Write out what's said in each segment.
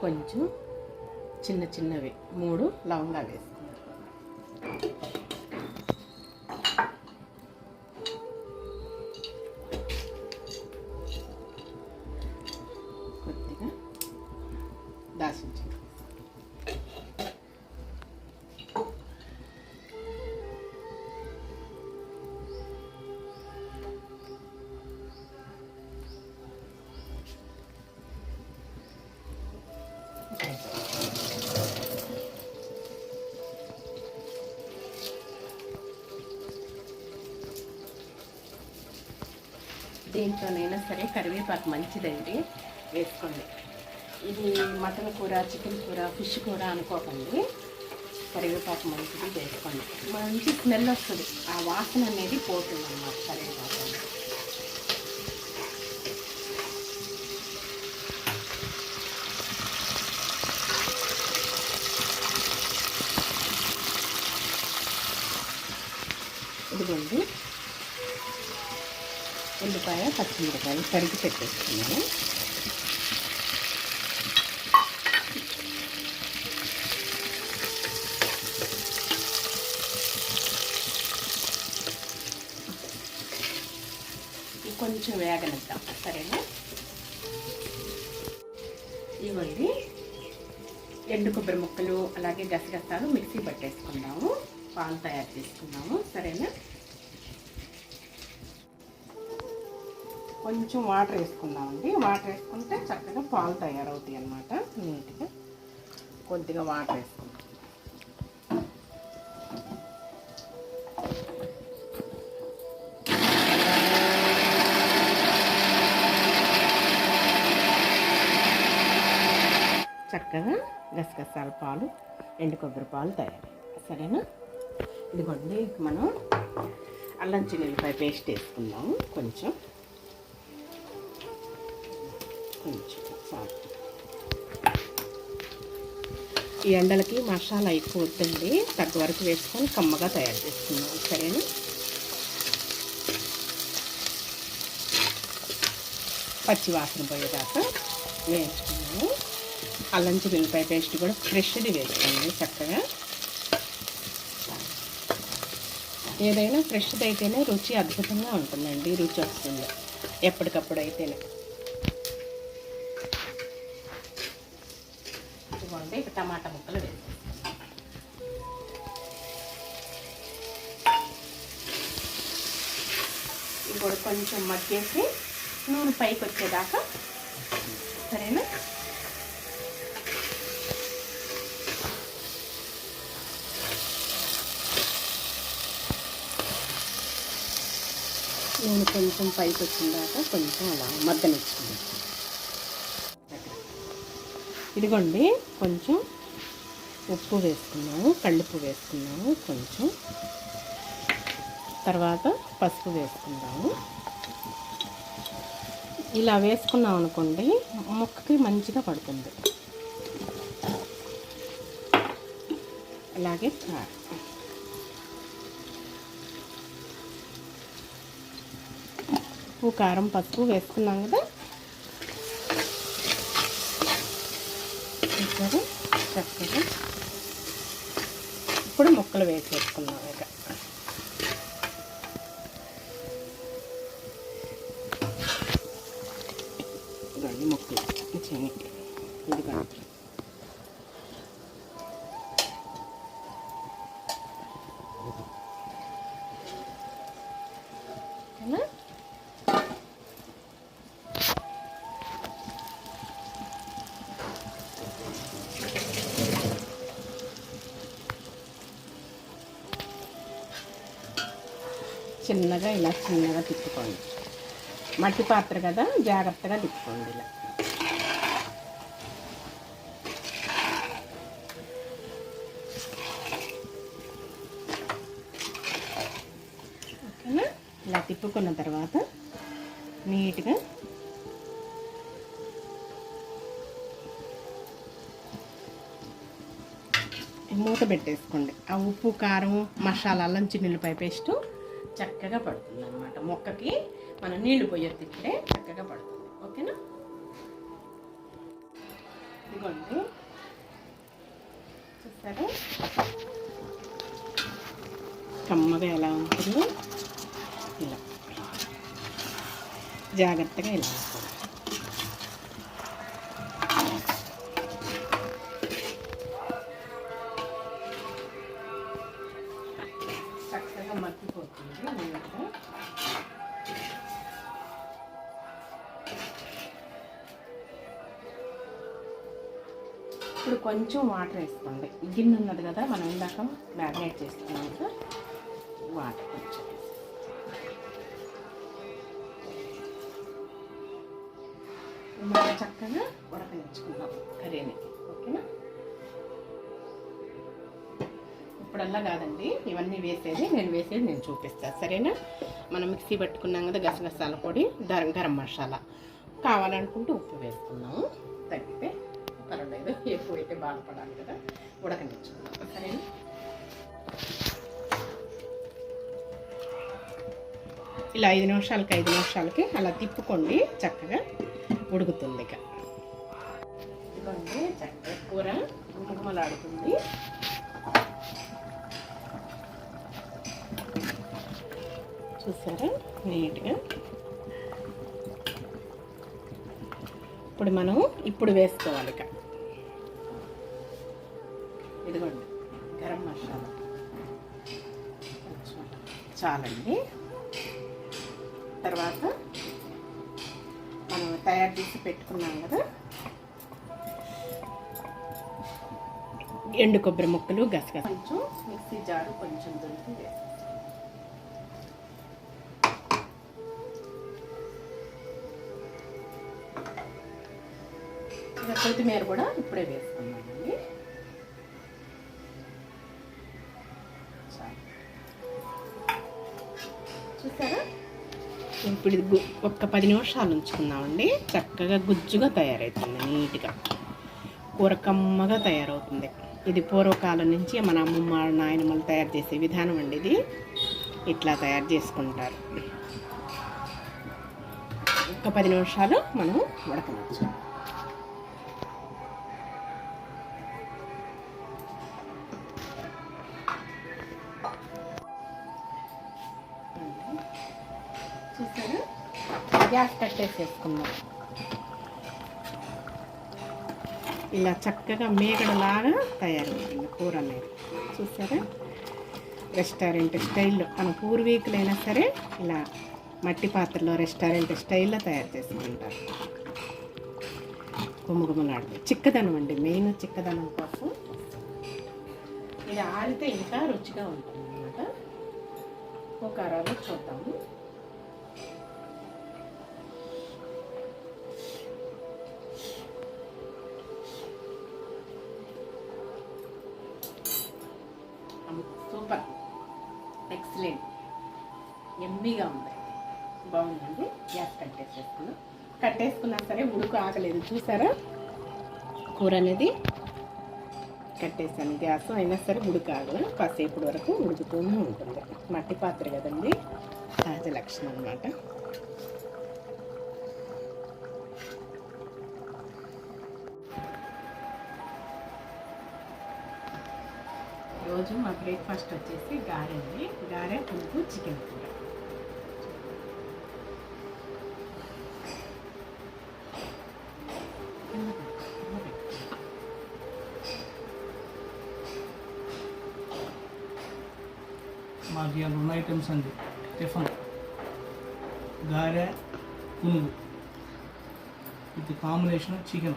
కొంచెం చిన్న చిన్నవి మూడు లవంగా వేసి దీంట్లోనైనా సరే కరివేపాకు మంచిదండి. వేసుకోండి. ఇది మటన్ కూర చికెన్ కూర ఫిష్ కూర అనుకోకండి. కరివేపాకు మంచిది వేసుకోండి. మంచి స్మెల్ వస్తుంది. ఆ వాసన అనేది పోతుంది అన్నమాట కరివేపాకు. ఇదిగోండి. ఉల్లిపాయ పచ్చిమిరపాయలు కడిగి పెట్టేసుకున్నాను. కొంచెం వేగనిద్దాం. సరేనా? ఇవ్వండి ఎండు కొబ్బరి ముక్కలు అలాగే గసగసాలు మిక్సీ పట్టేసుకుందాము పాలు తయారు చేసుకున్నాము. సరేనా? కొంచెం వాటర్ వేసుకుందామండి. వాటర్ వేసుకుంటే చక్కగా పాలు తయారవుతాయి అన్నమాట. నీట్గా కొద్దిగా వాటర్ వేసుకుందాం. చక్కగా గసగసాల పాలు ఎండు కొబ్బరి పాలు తయారు సరేనా? ఇదిగోండి మనం అల్లం చిన్నులపై పేస్ట్ వేసుకుందాము కొంచెం కొంచెం సాల్ట్. ఈ ఎండలకి మసాలా ఎక్కువ వద్దండి. తగ్గ వరకు వేసుకొని కమ్మగా తయారు చేసుకుందాం. సరేనా? పచ్చి వాసన పోయేదాకా వేసుకున్నాము అల్లం చిల్లిపాయ పేస్ట్ కూడా ఫ్రెష్ది వేసుకోండి చక్కగా. ఏదైనా ఫ్రెష్ది అయితేనే రుచి అద్భుతంగా ఉంటుందండి రుచి వస్తుంది. ఎప్పటికప్పుడు అయితేనే ఇదిగోండి ఇక టమాటా ముక్కలు వేస్తాం ఇప్పుడు కూడా కొంచెం మగ్గేసి నూనె పైకి వచ్చేదాకా సరేనా నూనె కొంచెం పైకి వచ్చిందాక కొంచెం అలా మద్దనిచ్చింది ఇదిగోండి కొంచెం ఉప్పు వేసుకున్నాము కళ్ళుప్పు వేసుకున్నాము కొంచెం. తర్వాత పసుపు వేసుకుందాము. ఇలా వేసుకున్నాం అనుకోండి ముక్కకి మంచిగా పడుతుంది. అలాగే కారం. ఉప్పు కారం పసుపు వేసుకున్నాం కదా. ఇప్పుడు చక్కగా ఇప్పుడు ముక్కలు వేసేసుకున్నాం చిన్నగా ఇలా చిన్నగా తిప్పుకోండి. మట్టి పాత్ర కదా జాగ్రత్తగా తిప్పుకోండి ఇలా. ఓకేనా? ఇలా తిప్పుకున్న తర్వాత నీట్గా మూత పెట్టేసుకోండి. ఆ ఉప్పు కారం మసాలా అల్లం చిన్నులపై పేస్టు చక్కగా పడుతుంది అనమాట మొక్కకి మనం నీళ్ళు పోయొద్దు తింటే చక్కగా పడుతుంది. ఓకేనా? ఇదిగోండి. చూస్తారు కమ్మగా ఎలా ఉంటుందో. ఇలా. జాగ్రత్తగా ఇలా. కొంచెం వాటర్ వేసుకోండి. గిన్నె ఉన్నది కదా మనం ఇందాక మ్యారినేట్ చేసుకున్నాం కదా వాటర్ కొంచెం. బాగా చక్కగా ఉడకనిచ్చుకుందాం కర్రీని. ఓకేనా? ఇప్పుడల్లా కాదండి ఇవన్నీ వేసేది నేను వేసేది నేను చూపిస్తాను సరేనా? మనం మిక్సీ పెట్టుకున్నాం కదా గసగసాల పొడి గరం మసాలా. కావాలనుకుంటే ఉప్పు వేసుకున్నాము తగ్గితే లేదు ఎక్కువైతే బాధపడాలి కదా. ఉడకనిచ్చుకుందాం సరేనా? ఇలా ఐదు నిమిషాలకి ఐదు నిమిషాలకి అలా తిప్పుకోండి. చక్కగా ఉడుకుతుంది ఇక. ఇదిగోండి చక్కగా కూర గుమగుమలాడుతుంది. చూసారా? నీట్గా. ఇప్పుడు మనం ఇప్పుడు వేసుకోవాలి ఇక. చాలండి. తర్వాత మనం తయారు చేసి పెట్టుకున్నాం కదా. ఎండు కొబ్బరి ముక్కలు గసగస. కొంచెం మిక్సీ జారు కొంచెం దొరికి కొత్తిమీర కూడా ఇప్పుడే వేసుకున్నామండి ఇప్పుడు ఇది ఒక్క పది నిమిషాలు ఉంచుకుందామండి. చక్కగా గుజ్జుగా తయారవుతుంది నీట్గా. కూర కమ్మగా తయారవుతుంది. ఇది పూర్వకాలం నుంచి మన అమ్మమ్మ నాయనమ్మలు తయారు చేసే విధానం అండి ఇది. ఇట్లా తయారు చేసుకుంటారు. ఒక్క పది నిమిషాలు మనం ఉడకవచ్చు చూసారా? గ్యాస్ కట్టేసేసుకున్నాం ఇలా చక్కగా మేగడలాగా తయారవుతుంది కూర అనేది. చూసారా? రెస్టారెంట్ స్టైల్లో మన పూర్వీకులైనా సరే ఇలా మట్టి పాత్రలో రెస్టారెంట్ స్టైల్లో తయారు చేసుకుంటారు. గుమగుమలాడుతుంది. చిక్కదనం అండి మెయిన్ చిక్కదనం కోసం. ఇది ఆరితే ఇంకా రుచిగా ఉంటుంది అన్నమాట ఒక అరలో చూద్దాము. హెవీగా ఉంది. బాగుందండి. గ్యాస్ కట్టేసేసుకున్నాం కట్టేసుకున్నా సరే ఉడుకు ఆగలేదు. చూసారా? కూర అనేది కట్టేసాను గ్యాస్ అయినా సరే ఉడుకు ఆగదు కాసేపు వరకు ఉడుకుతూనే ఉంటుంది. మట్టి పాత్ర కదండి. సహజ లక్షణం అనమాట రోజు మా బ్రేక్ఫాస్ట్ వచ్చేసి గారె అండి. గారె పులుపు చికెన్ కూర. కాంబినేషన్ చికెన్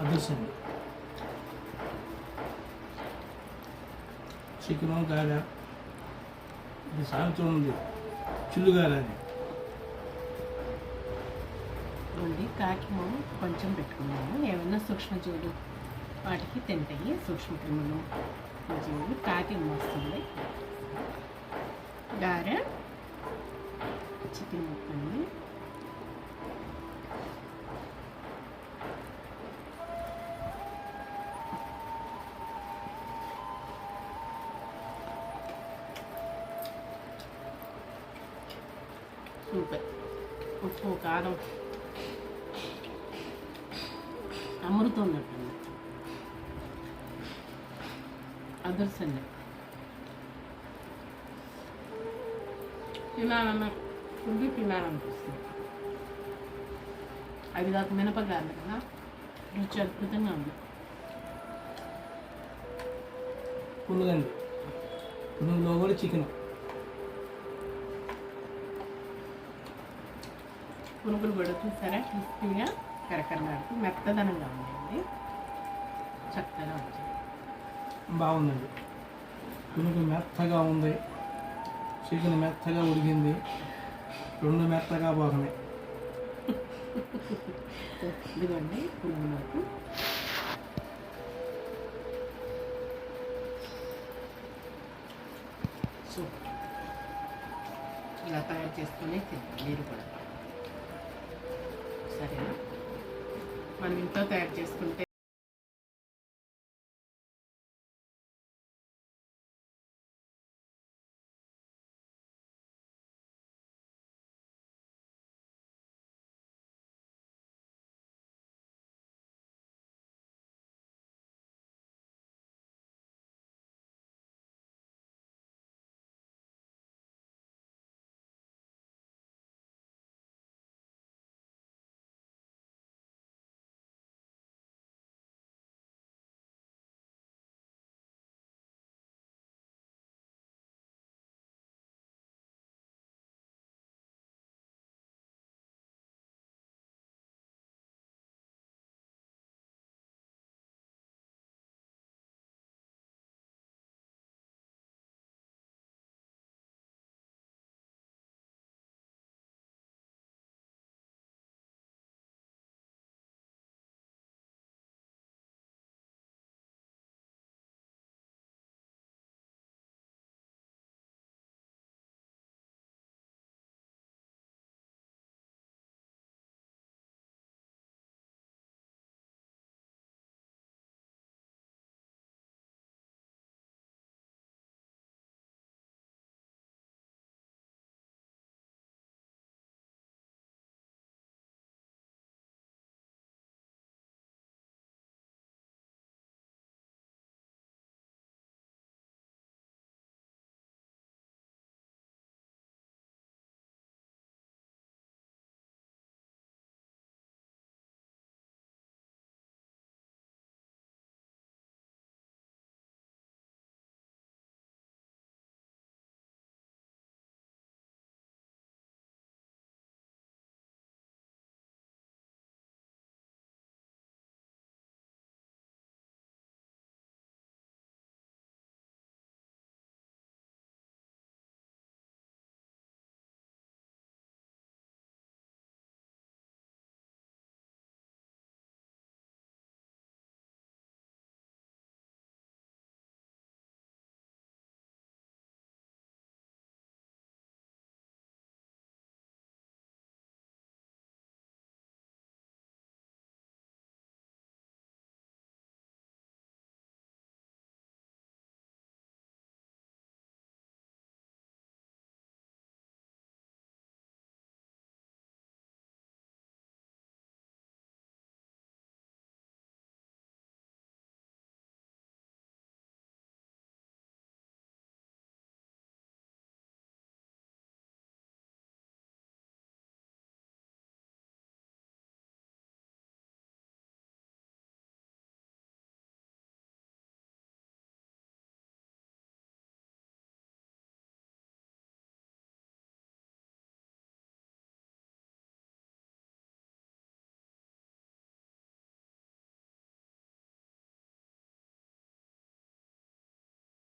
అదర్శం చికెన్ కాదా ఇది సాగుతూ ఉంది. చిల్లు గారె అది. కాకిమో కొంచెం పెట్టుకున్నాము. ఏమైనా సూక్ష్మజీవులు వాటికి తింటాయి. సూక్ష్మక్రిములు జీవులు కాకి వస్తుంది. గారె చికెన్ ముక్కండి అదర్సండి తినాలన్న ఫుడ్ తినాలనిపిస్తుంది అవి దాకా మినపగారు కదా? రుచి అద్భుతంగా ఉంది. పునుగండి. పునుగులో కూడా చికెన్ పునుగులు కూడా చూసారా? క్రిస్పీగా కరకరలాడుతూ మెత్తదనంగా ఉందండి చక్కగా వచ్చింది బాగుందండి. పునుగు మెత్తగా ఉంది. చికెన్ మెత్తగా ఉడికింది. రెండు మెత్తగా పోతున్నాయి ఇదిగోండి పునుగులకు సో ఇలా తయారు చేసుకొని మీరు కూడా. సరేనా? మనం ఇంట్లో తయారు చేసుకుంటే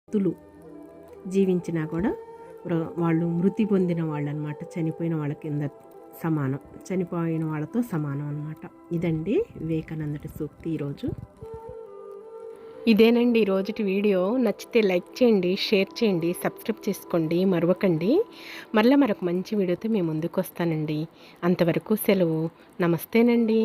భక్తులు జీవించినా కూడా వాళ్ళు మృతి పొందిన వాళ్ళు అనమాట చనిపోయిన వాళ్ళ కింద సమానం. చనిపోయిన వాళ్ళతో సమానం అనమాట ఇదండి వివేకానందుడి సూక్తి ఈరోజు. ఇదేనండి రోజుటి వీడియో. నచ్చితే లైక్ చేయండి షేర్ చేయండి సబ్స్క్రైబ్ చేసుకోండి మరవకండి. మరలా మరొక మంచి వీడియోతో మేము ముందుకు వస్తానండి. అంతవరకు సెలవు. నమస్తేనండి.